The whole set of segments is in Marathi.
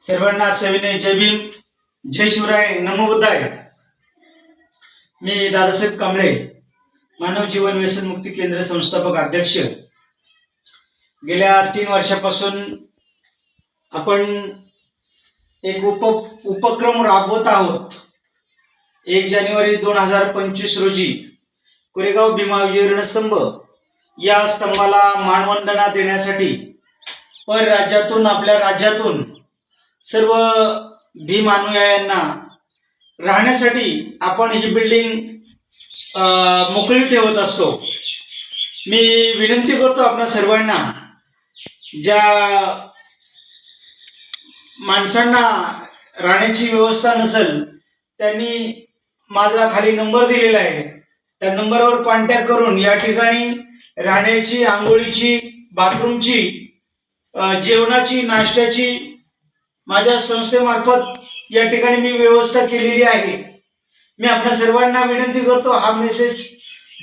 सर्वांना सविनय जय भीम. जय शिवराय. नमोबुद्धाय मी दादासाहेब कांबळे मानव जीवन व्यसन मुक्ती केंद्र संस्थापक अध्यक्ष. गेल्या तीन वर्षापासून आपण एक उप उपक्रम राबवत आहोत. एक जानेवारी दोन हजार पंचवीस रोजी कोरेगाव भीमा विजय रणस्तंभ या स्तंभाला मानवंदना देण्यासाठी पर राज्यातून आपल्या राज्यातून सर्व भीम अनुयायांना राहण्यासाठी आपण ही बिल्डिंग मोकळी ठेवत असतो. मी विनंती करतो आपल्या सर्वांना ज्या माणसांना राहण्याची व्यवस्था नसेल त्यांनी माझा खाली नंबर दिलेला आहे. त्या नंबरवर कॉन्टॅक्ट करून या ठिकाणी राहण्याची आंघोळीची बाथरूमची जेवणाची नाश्त्याची माझ्या संस्थेमार्फत या ठिकाणी मी व्यवस्था केलेली आहे. मी आपल्या सर्वांना विनंती करतो हा मेसेज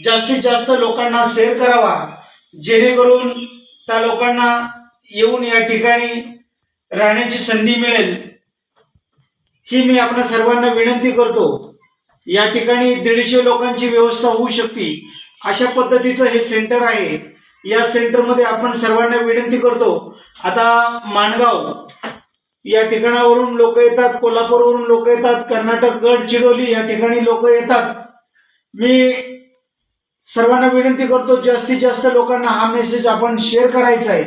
जास्तीत जास्त लोकांना शेअर करावा. जेणेकरून त्या लोकांना येऊन या ठिकाणी राहण्याची संधी मिळेल. ही मी आपल्या सर्वांना विनंती करतो. या ठिकाणी दीडशे लोकांची व्यवस्था होऊ शकते. अशा पद्धतीचं हे सेंटर आहे. या सेंटरमध्ये आपण सर्वांना विनंती करतो. आता माणगाव या ठिकाणावरून लोक येतात कोल्हापूरवरून लोक येतात कर्नाटक गडचिरोली या ठिकाणी लोक येतात. मी सर्वांना विनंती करतो जास्तीत जास्त लोकांना हा मेसेज आपण शेअर करायचा आहे.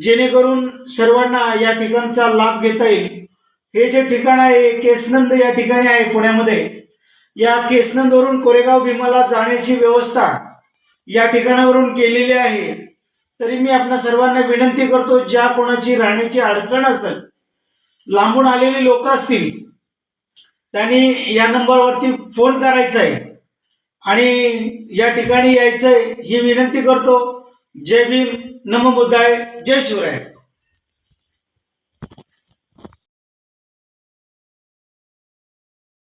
जेणेकरून सर्वांना या ठिकाणचा लाभ घेता येईल. हे जे ठिकाण आहे केसनंद या ठिकाणी आहे पुण्यामध्ये. या केसनंदवरून कोरेगाव भीमाला जाण्याची व्यवस्था या ठिकाणावरून केलेली आहे. तरी मी आपल्या सर्वांना विनंती करतो ज्या कोणाची राहण्याची अडचण असेल लांबून आलेली लोक असतील त्यांनी या नंबरवरती फोन करायचा आहे आणि या ठिकाणी यायचंय ही विनंती करतो. जय भीम नम बुद्धाय जय शिवराय.